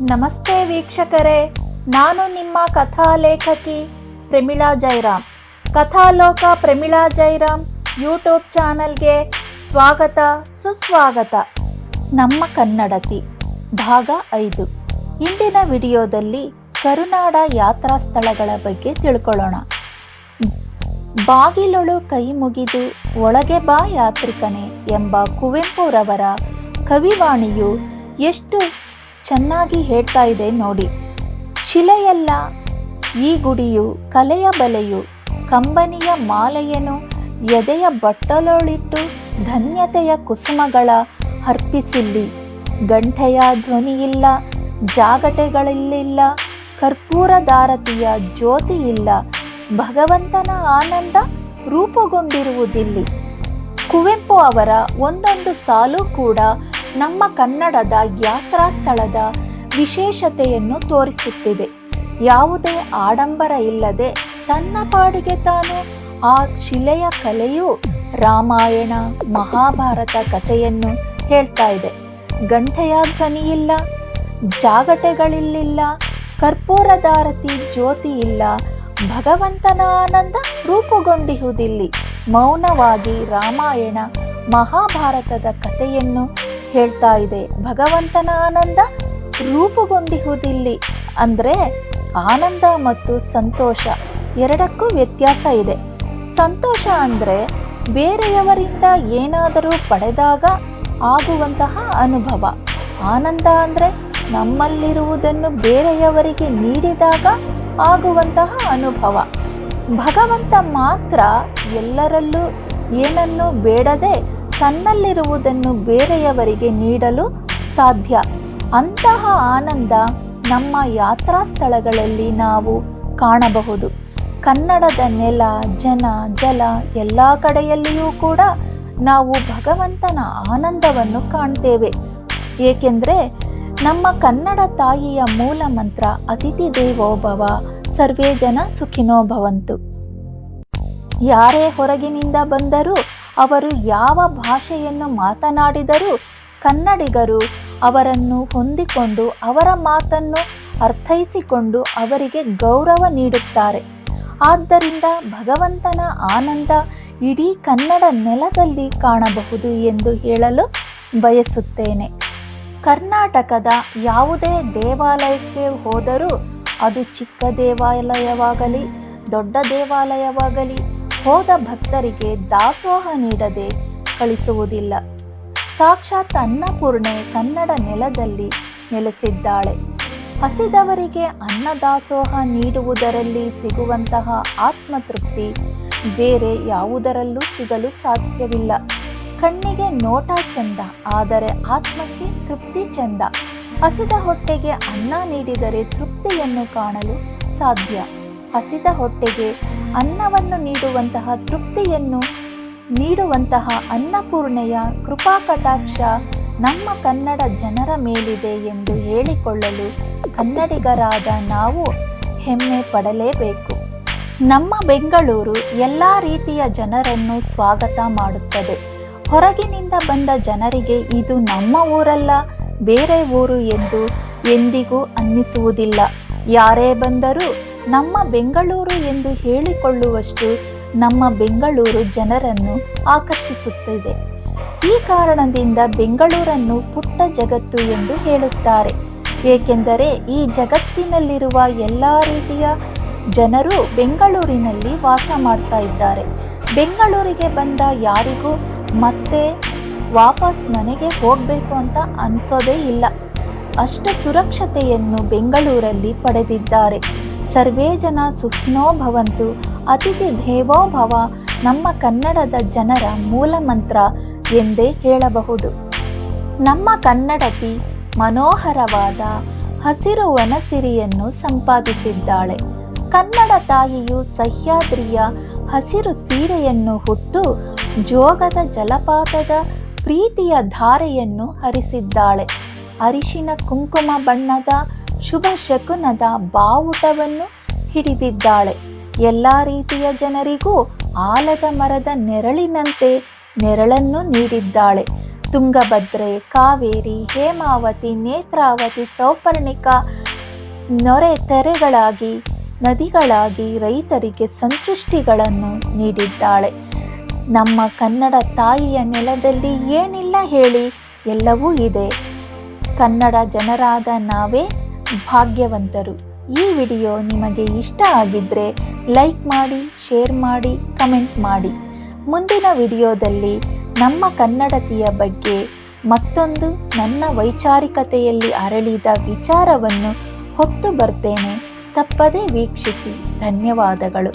ನಮಸ್ತೆ ವೀಕ್ಷಕರೇ, ನಾನು ನಿಮ್ಮ ಕಥಾ ಲೇಖಕಿ ಪ್ರಮಿಳಾ ಜೈರಾಮ್ ಕಥಾಲೋಕ ಪ್ರಮಿಳಾ ಜೈರಾಮ್ ಯೂಟ್ಯೂಬ್ ಚಾನಲ್ಗೆ ಸ್ವಾಗತ, ಸುಸ್ವಾಗತ. ನಮ್ಮ ಕನ್ನಡತಿ, ಭಾಗ ಐದು. ಇಂದಿನ ವಿಡಿಯೋದಲ್ಲಿ ಕರುನಾಡ ಯಾತ್ರಾ ಸ್ಥಳಗಳ ಬಗ್ಗೆ ತಿಳ್ಕೊಳ್ಳೋಣ. ಬಾಗಿಲೊಳು ಕೈ ಮುಗಿದು ಒಳಗೆ ಬಾ ಯಾತ್ರಿಕನೇ ಎಂಬ ಕುವೆಂಪುರವರ ಕವಿವಾಣಿಯು ಎಷ್ಟು ಚೆನ್ನಾಗಿ ಹೇಳ್ತಾ ಇದೆ ನೋಡಿ. ಶಿಲೆಯಲ್ಲ ಈ ಗುಡಿಯು, ಕಲೆಯ ಬಲೆಯು, ಕಂಬನಿಯ ಮಾಲೆಯನು, ಎದೆಯ ಬಟ್ಟಲೊಳಿಟ್ಟು ಧನ್ಯತೆಯ ಕುಸುಮಗಳ ಅರ್ಪಿಸಿಲ್ಲಿ. ಗಂಟೆಯ ಧ್ವನಿಯಿಲ್ಲ ಜಾಗಟೆಗಳಿಲ್ಲ ಕರ್ಪೂರದಾರತಿಯ ಜ್ಯೋತಿ ಇಲ್ಲ ಭಗವಂತನ ಆನಂದ ರೂಪುಗೊಂಡಿರುವುದಿಲ್ಲಿ. ಕುವೆಂಪು ಅವರ ಒಂದೊಂದು ಸಾಲು ಕೂಡ ನಮ್ಮ ಕನ್ನಡದ ಯಾತ್ರಾ ಸ್ಥಳದ ವಿಶೇಷತೆಯನ್ನು ತೋರಿಸುತ್ತಿದೆ. ಯಾವುದೇ ಆಡಂಬರ ಇಲ್ಲದೆ ತನ್ನ ಪಾಡಿಗೆ ತಾನು ಆ ಶಿಲೆಯ ಕಲೆಯು ರಾಮಾಯಣ, ಮಹಾಭಾರತ ಕಥೆಯನ್ನು ಹೇಳ್ತಾ ಇದೆ. ಗಂಟೆಯ ಧ್ವನಿಯಿಲ್ಲ ಜಾಗಟೆಗಳಿಲ್ಲ ಕರ್ಪೂರದಾರತಿ ಜ್ಯೋತಿ ಇಲ್ಲ ಭಗವಂತನ ಆನಂದ ರೂಪುಗೊಂಡಿಹುದಿಲ್ಲಿ. ಮೌನವಾಗಿ ರಾಮಾಯಣ, ಮಹಾಭಾರತದ ಕಥೆಯನ್ನು ಹೇಳ್ತಾ ಇದೆ. ಭಗವಂತನ ಆನಂದ ರೂಪುಗೊಂಡಿಹುದಿಲ್ಲಿ. ಅಂದರೆ ಆನಂದ ಮತ್ತು ಸಂತೋಷ ಎರಡಕ್ಕೂ ವ್ಯತ್ಯಾಸ ಇದೆ. ಸಂತೋಷ ಅಂದರೆ ಬೇರೆಯವರಿಂದ ಏನಾದರೂ ಪಡೆದಾಗ ಆಗುವಂತಹ ಅನುಭವ. ಆನಂದ ಅಂದರೆ ನಮ್ಮಲ್ಲಿರುವುದನ್ನು ಬೇರೆಯವರಿಗೆ ನೀಡಿದಾಗ ಆಗುವಂತಹ ಅನುಭವ. ಭಗವಂತ ಮಾತ್ರ ಎಲ್ಲರಲ್ಲೂ ಏನನ್ನೂ ಬೇಡದೆ ತನ್ನಲ್ಲಿರುವುದನ್ನು ಬೇರೆಯವರಿಗೆ ನೀಡಲು ಸಾಧ್ಯ. ಅಂತಹ ಆನಂದ ನಮ್ಮ ಯಾತ್ರಾ ಸ್ಥಳಗಳಲ್ಲಿ ನಾವು ಕಾಣಬಹುದು. ಕನ್ನಡದ ನೆಲ, ಜನ, ಜಲ ಎಲ್ಲ ಕಡೆಯಲ್ಲಿಯೂ ಕೂಡ ನಾವು ಭಗವಂತನ ಆನಂದವನ್ನು ಕಾಣ್ತೇವೆ. ಏಕೆಂದರೆ ನಮ್ಮ ಕನ್ನಡ ತಾಯಿಯ ಮೂಲ ಮಂತ್ರ, ಅತಿಥಿ ದೇವೋಭವ ಸರ್ವೇ ಜನ ಸುಖಿನೋ ಭವಂತು ಯಾರೇ ಹೊರಗಿನಿಂದ ಬಂದರೂ ಅವರು ಯಾವ ಭಾಷೆಯನ್ನು ಮಾತನಾಡಿದರೂ ಕನ್ನಡಿಗರು ಅವರನ್ನು ಹೊಂದಿಕೊಂಡು ಅವರ ಮಾತನ್ನು ಅರ್ಥೈಸಿಕೊಂಡು ಅವರಿಗೆ ಗೌರವ ನೀಡುತ್ತಾರೆ. ಆದ್ದರಿಂದ ಭಗವಂತನ ಆನಂದ ಇಡೀ ಕನ್ನಡ ನೆಲದಲ್ಲಿ ಕಾಣಬಹುದು ಎಂದು ಹೇಳಲು ಬಯಸುತ್ತೇನೆ. ಕರ್ನಾಟಕದ ಯಾವುದೇ ದೇವಾಲಯಕ್ಕೆ ಹೋದರೂ ಅದು ಚಿಕ್ಕ ದೇವಾಲಯವಾಗಲಿ, ದೊಡ್ಡ ದೇವಾಲಯವಾಗಲಿ ಹೋದ ಭಕ್ತರಿಗೆ ದಾಸೋಹ ನೀಡದೆ ಕಳಿಸುವುದಿಲ್ಲ. ಸಾಕ್ಷಾತ್ ಅನ್ನಪೂರ್ಣೆ ಕನ್ನಡ ನೆಲದಲ್ಲಿ ನೆಲೆಸಿದ್ದಾಳೆ. ಹಸಿದವರಿಗೆ ಅನ್ನದಾಸೋಹ ನೀಡುವುದರಲ್ಲಿ ಸಿಗುವಂತಹ ಆತ್ಮತೃಪ್ತಿ ಬೇರೆ ಯಾವುದರಲ್ಲೂ ಸಿಗಲು ಸಾಧ್ಯವಿಲ್ಲ. ಕಣ್ಣಿಗೆ ನೋಟ ಚಂದ, ಆದರೆ ಆತ್ಮಕ್ಕೆ ತೃಪ್ತಿ ಚಂದ. ಹಸಿದ ಹೊಟ್ಟೆಗೆ ಅನ್ನ ನೀಡಿದರೆ ತೃಪ್ತಿಯನ್ನು ಕಾಣಲು ಸಾಧ್ಯ. ಹಸಿದ ಹೊಟ್ಟೆಗೆ ಅನ್ನವನ್ನು ನೀಡುವಂತಹ ತೃಪ್ತಿಯನ್ನು ನೀಡುವಂತಹ ಅನ್ನಪೂರ್ಣೆಯ ಕೃಪಾ ಕಟಾಕ್ಷ ನಮ್ಮ ಕನ್ನಡ ಜನರ ಮೇಲಿದೆ ಎಂದು ಹೇಳಿಕೊಳ್ಳಲು ಕನ್ನಡಿಗರಾದ ನಾವು ಹೆಮ್ಮೆ ಪಡಲೇಬೇಕು. ನಮ್ಮ ಬೆಂಗಳೂರು ಎಲ್ಲ ರೀತಿಯ ಜನರನ್ನು ಸ್ವಾಗತ ಮಾಡುತ್ತದೆ. ಹೊರಗಿನಿಂದ ಬಂದ ಜನರಿಗೆ ಇದು ನಮ್ಮ ಊರಲ್ಲ, ಬೇರೆ ಊರು ಎಂದು ಎಂದಿಗೂ ಅನ್ನಿಸುವುದಿಲ್ಲ. ಯಾರೇ ಬಂದರೂ ನಮ್ಮ ಬೆಂಗಳೂರು ಎಂದು ಹೇಳಿಕೊಳ್ಳುವಷ್ಟು ನಮ್ಮ ಬೆಂಗಳೂರು ಜನರನ್ನು ಆಕರ್ಷಿಸುತ್ತಿದೆ. ಈ ಕಾರಣದಿಂದ ಬೆಂಗಳೂರನ್ನು ಪುಟ್ಟ ಜಗತ್ತು ಎಂದು ಹೇಳುತ್ತಾರೆ. ಏಕೆಂದರೆ ಈ ಜಗತ್ತಿನಲ್ಲಿರುವ ಎಲ್ಲ ರೀತಿಯ ಜನರು ಬೆಂಗಳೂರಿನಲ್ಲಿ ವಾಸ ಮಾಡ್ತಾ ಇದ್ದಾರೆ. ಬೆಂಗಳೂರಿಗೆ ಬಂದ ಯಾರಿಗೂ ಮತ್ತೆ ವಾಪಸ್ ಮನೆಗೆ ಹೋಗಬೇಕು ಅಂತ ಅನಿಸೋದೇ ಇಲ್ಲ. ಅಷ್ಟು ಸುರಕ್ಷತೆಯನ್ನು ಬೆಂಗಳೂರಲ್ಲಿ ಪಡೆದಿದ್ದಾರೆ. ಸರ್ವೇ ಜನ ಸುಖಿನೋ ಭವಂತು, ಅತಿಥಿ ದೇವೋ ಭವ, ನಮ್ಮ ಕನ್ನಡದ ಜನರ ಮೂಲ ಮಂತ್ರ ಎಂದೇ ಹೇಳಬಹುದು. ನಮ್ಮ ಕನ್ನಡತಿ ಮನೋಹರವಾದ ಹಸಿರು ವನಸಿರಿಯನ್ನು ಸಂಪಾದಿಸಿದ್ದಾಳೆ. ಕನ್ನಡ ತಾಯಿಯು ಸಹ್ಯಾದ್ರಿಯ ಹಸಿರು ಸೀರೆಯನ್ನು ಹುಟ್ಟು ಜೋಗದ ಜಲಪಾತದ ಪ್ರೀತಿಯ ಧಾರೆಯನ್ನು ಹರಿಸಿದ್ದಾಳೆ. ಅರಿಶಿನ ಕುಂಕುಮ ಬಣ್ಣದ ಶುಭ ಶಕುನದ ಬಾವುಟವನ್ನು ಹಿಡಿದಿದ್ದಾಳೆ. ಎಲ್ಲ ರೀತಿಯ ಜನರಿಗೂ ಆಲದ ಮರದ ನೆರಳಿನಂತೆ ನೆರಳನ್ನು ನೀಡಿದ್ದಾಳೆ. ತುಂಗಭದ್ರೆ, ಕಾವೇರಿ, ಹೇಮಾವತಿ, ನೇತ್ರಾವತಿ, ಸೌಪರ್ಣಿಕ ನೊರೆ ತೆರೆಗಳಾಗಿ, ನದಿಗಳಾಗಿ ರೈತರಿಗೆ ಸಂತುಷ್ಟಿಗಳನ್ನು ನೀಡಿದ್ದಾಳೆ. ನಮ್ಮ ಕನ್ನಡ ತಾಯಿಯ ನೆಲದಲ್ಲಿ ಏನಿಲ್ಲ ಹೇಳಿ ಎಲ್ಲವೂ ಇದೆ. ಕನ್ನಡ ಜನರಾದ ನಾವೇ ಭಾಗ್ಯವಂತರು. ಈ ವಿಡಿಯೋ ನಿಮಗೆ ಇಷ್ಟ ಆಗಿದ್ದರೆ ಲೈಕ್ ಮಾಡಿ, ಶೇರ್ ಮಾಡಿ, ಕಮೆಂಟ್ ಮಾಡಿ. ಮುಂದಿನ ವಿಡಿಯೋದಲ್ಲಿ ನಮ್ಮ ಕನ್ನಡತಿಯ ಬಗ್ಗೆ ಮತ್ತೊಂದು ನನ್ನ ವೈಚಾರಿಕತೆಯಲ್ಲಿ ಅರಳಿದ ವಿಚಾರವನ್ನು ಹೊತ್ತು ಬರ್ತೇನೆ. ತಪ್ಪದೇ ವೀಕ್ಷಿಸಿ. ಧನ್ಯವಾದಗಳು.